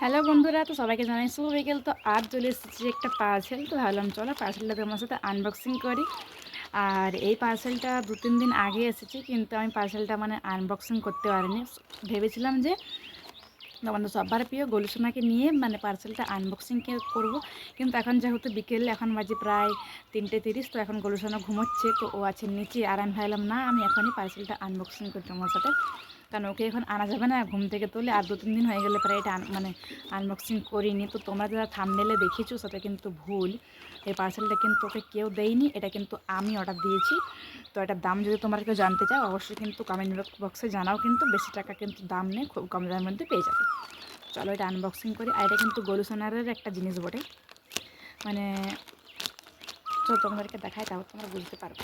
Hello বন্ধুরা, তো সবাইকে জানাই শুভ বিকেল। তো আর চলে এসেছি একটা পার্সেল তো ভাবলাম, চলো পার্সেলটা তোমার সাথে আনবক্সিং করি। আর এই পার্সেলটা দু তিন দিন আগে এসেছে, কিন্তু আমি পার্সেলটা মানে আনবক্সিং করতে পারিনি। ভেবেছিলাম যে তোমাদের সবার প্রিয় গলুসোনাকে নিয়ে মানে পার্সেলটা আনবক্সিং করব। কিন্তু এখন যেহেতু বিকেল, এখন বাজে প্রায় তিনটে তিরিশ, তো এখন গলুসোনা ঘুমোচ্ছে। তো ও আছে নিচে, আর আমি ভাবলাম, না, আমি এখনই পার্সেলটা আনবক্সিং করি তোমার সাথে। কারণ ওকে এখন আনা যাবে না, ঘুম থেকে তুলে আর দু তিন দিন হয়ে গেলে প্রায় এটা মানে আনবক্সিং করিনি। তো তোমরা যারা থামনেলে দেখেছ সেটা কিন্তু ভুল। এই পার্সেলটা কিন্তু ওকে কেউ দেয়নি, এটা কিন্তু আমি অর্ডার দিয়েছি। তো এটার দাম যদি তোমরা কেউ জানতে চাও, অবশ্যই কিন্তু কমেন্ট বক্সে জানাও, কিন্তু বেশি টাকা কিন্তু দাম নেই, খুব কম দামের মধ্যে পেয়ে যাবে। চলো এটা আনবক্সিং করি। আর এটা কিন্তু গোলুসোনারের একটা জিনিস বটে। মানে চলো তোমাদেরকে দেখায় তাও তোমরা বুঝতে পারবে।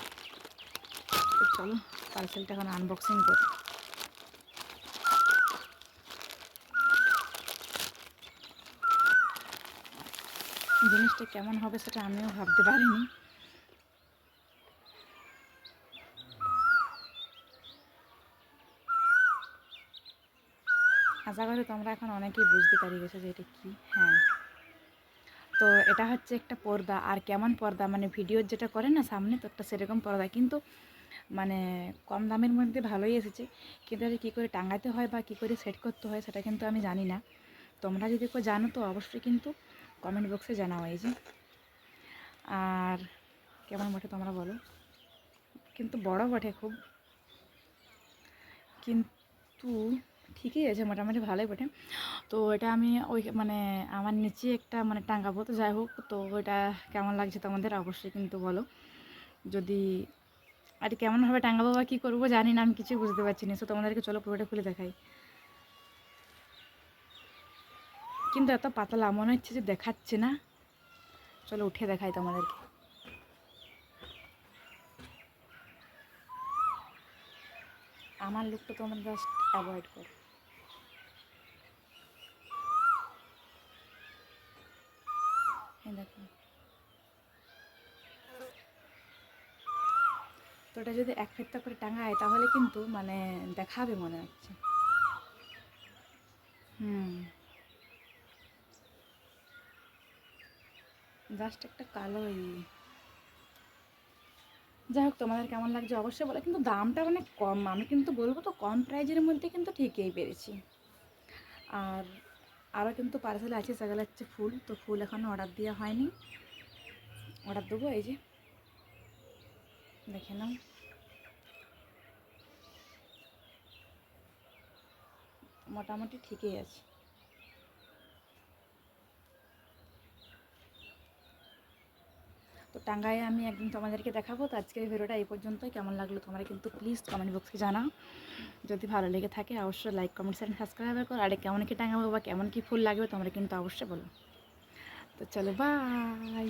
চলো পার্সেলটা এখন আনবক্সিং করি। জিনিসটা কেমন হবে সেটা আমিও ভাবতে পারিনি। আশা করি তোমরা এখন অনেকেই বুঝতে পারি গেছো যে এটা কি। হ্যাঁ। তো এটা হচ্ছে একটা পর্দা। আর কেমন পর্দা? মানে ভিডিওর যেটা করে না সামনে, তো একটা সেরকম পর্দা। কিন্তু মানে কম দামের মধ্যে ভালোই এসেছে। কিন্তু এটা কী করে টাঙাতে হয় বা কী করে সেট করতে হয় সেটা কিন্তু আমি জানি না। তোমরা যদি কেউ জানো, তো অবশ্যই কিন্তু কমেন্ট বক্সে জানাও এই যে। আর কেমন বটে তোমরা বলো? কিন্তু বড় বটে খুব। কিন্তু ঠিকই আছে, মোটামুটি ভালোই বটে। তো এটা আমি ওই মানে আমার নিচে একটা মানে টাঙ্গাবো তো যাই হোক, তো ওইটা কেমন লাগছে তোমাদের অবশ্যই কিন্তু বলো। যদি আর কেমনভাবে টাঙ্গাবো বা কী করব জানি না, আমি কিছুই বুঝতে পারছি না। তো তোমাদেরকে চলো পুরোটা খুলে দেখাই। কিন্তু এত পাতলা, মনে হচ্ছে যে দেখাচ্ছে না। চলো উঠে দেখাই তোমাদেরকে। আমার লুকটা তোমরা জাস্ট অ্যাভয়েড করো। তো এটা যদি এক ফেরটা করে টাঙায়, তাহলে কিন্তু মানে দেখাবে মনে হচ্ছে। হুম। জাস্ট একটা কালো ই যাই হোক, তোমাদের কেমন লাগছে অবশ্যই বলো। কিন্তু দামটা মানে কম, আমি কিন্তু বলব তো কম প্রাইজের মধ্যে কিন্তু ঠিকই পেরেছি আর আরও কিন্তু পার্সেল আছে, সেগুলো হচ্ছে ফুল। তো ফুল এখনও অর্ডার দেওয়া হয়নি। অর্ডার দেবো, এই যে। দেখে নাও। মোটামুটি ঠিকই আছে। তো টাঙ্গায় আমি একদিন তোমাদেরকে দেখাবো। তো আজকের ভিডিওটা এই পর্যন্তই। কেমন লাগল তোমরা কিন্তু প্লিজ কমেন্ট বক্সে জানাও। যদি ভালো লেগে থাকে অবশ্যই লাইক কমেন্ট শেয়ার সাবস্ক্রাইব করো। আর কেমন কি টাঙাবো বা কেমন কি ফুল লাগবে তোমরা কিন্তু অবশ্যই বলো। তো চলো বাই